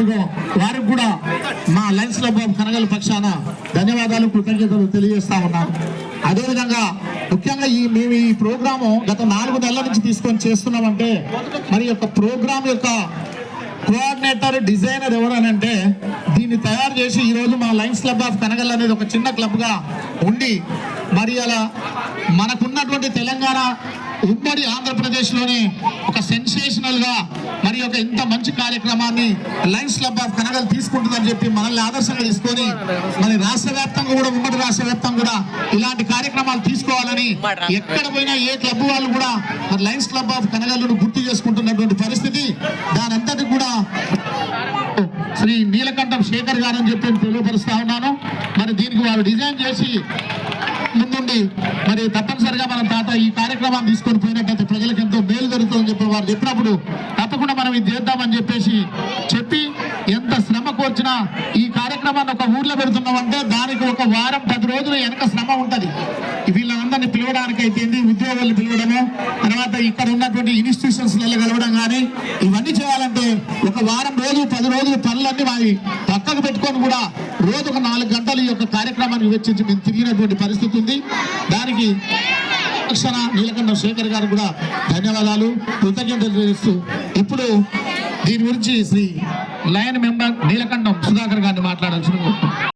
చేసినందుకు వారికి కూడా మా లైన్స్ క్లబ్ ఆఫ్ కనగల పక్షాన ధన్యవాదాలు కృతజ్ఞతలు తెలియజేస్తా ఉన్నాను. అదేవిధంగా ముఖ్యంగా ఈ మేము ఈ ప్రోగ్రాము గత నాలుగు నెలల నుంచి తీసుకొని చేస్తున్నామంటే మరి యొక్క ప్రోగ్రామ్ యొక్క కోఆర్డినేటర్ డిజైనర్ ఎవరనంటే దీన్ని తయారు చేసి ఈరోజు మా లైన్స్ క్లబ్ ఆఫ్ కనగల్ అనేది ఒక చిన్న క్లబ్గా ఉండి మరి అలా మనకున్నటువంటి తెలంగాణ ఉమ్మడి ఆంధ్రప్రదేశ్లోని ఒక సెన్సేషనల్గా మరి ఒక ఇంత మంచి కార్యక్రమాన్ని లైన్స్ క్లబ్ ఆఫ్ కనగల్ తీసుకుంటుందని చెప్పి మనల్ని ఆదర్శంగా తీసుకొని మరి రాష్ట్ర వ్యాప్తంగా కూడా ఉమ్మడి రాష్ట్ర వ్యాప్తంగా కూడా ఇలాంటి కార్యక్రమాలు తీసుకోవాలని ఎక్కడ పోయినా ఏ క్లబ్ వాళ్ళు కూడా మరి లైన్స్ క్లబ్ ఆఫ్ కనగల్ను గుర్తు చేసుకుంటున్నటువంటి పరిస్థితి. దానంతటి కూడా శ్రీ నీలకంఠం శేఖర్ గారు అని చెప్పి తెలియపరుస్తా ఉన్నాను. మరి దీనికి వారు డిజైన్ చేసి ముందుండి మరి తప్పనిసరిగా మనం తాత ఈ కార్యక్రమాన్ని తీసుకొని పోయినట్టయితే ప్రజలకు ఎంతో మేలు జరుగుతుందని చెప్పి వారు చెప్పినప్పుడు తప్పకుండా మనం ఇది చేద్దామని చెప్పేసి చెప్పి ఎంత శ్రమ కోర్చినా ఈ కార్యక్రమాన్ని ఒక ఊర్లో పెడుతున్నామంటే దానికి ఒక వారం పది రోజులు వెనక శ్రమ ఉంటుంది. వీళ్ళందరినీ పిలవడానికి అయితే ఉద్యోగులు పిలవడము తర్వాత ఇక్కడ ఉన్నటువంటి ఇన్స్టిట్యూషన్స్ కలవడం కానీ ఇవన్నీ చేయాలంటే ఒక వారం రోజులు పది రోజులు పనులన్నీ మావి పక్కకు పెట్టుకొని కూడా రోజుకు నాలుగు గంటలు యొక్క కార్యక్రమాన్ని వెచ్చించి మేము తిరిగినటువంటి పరిస్థితి ఉంది. దానికి రక్షణ నీలకంఠ శేఖర్ గారు కూడా ధన్యవాదాలు. కృతజ్ఞతలు తెలుస్తూ ఇప్పుడు దీని గురించి శ్రీ లయన్ మెంబర్ నీలకంఠం సుధాకర్ గారిని మాట్లాడాల్సిన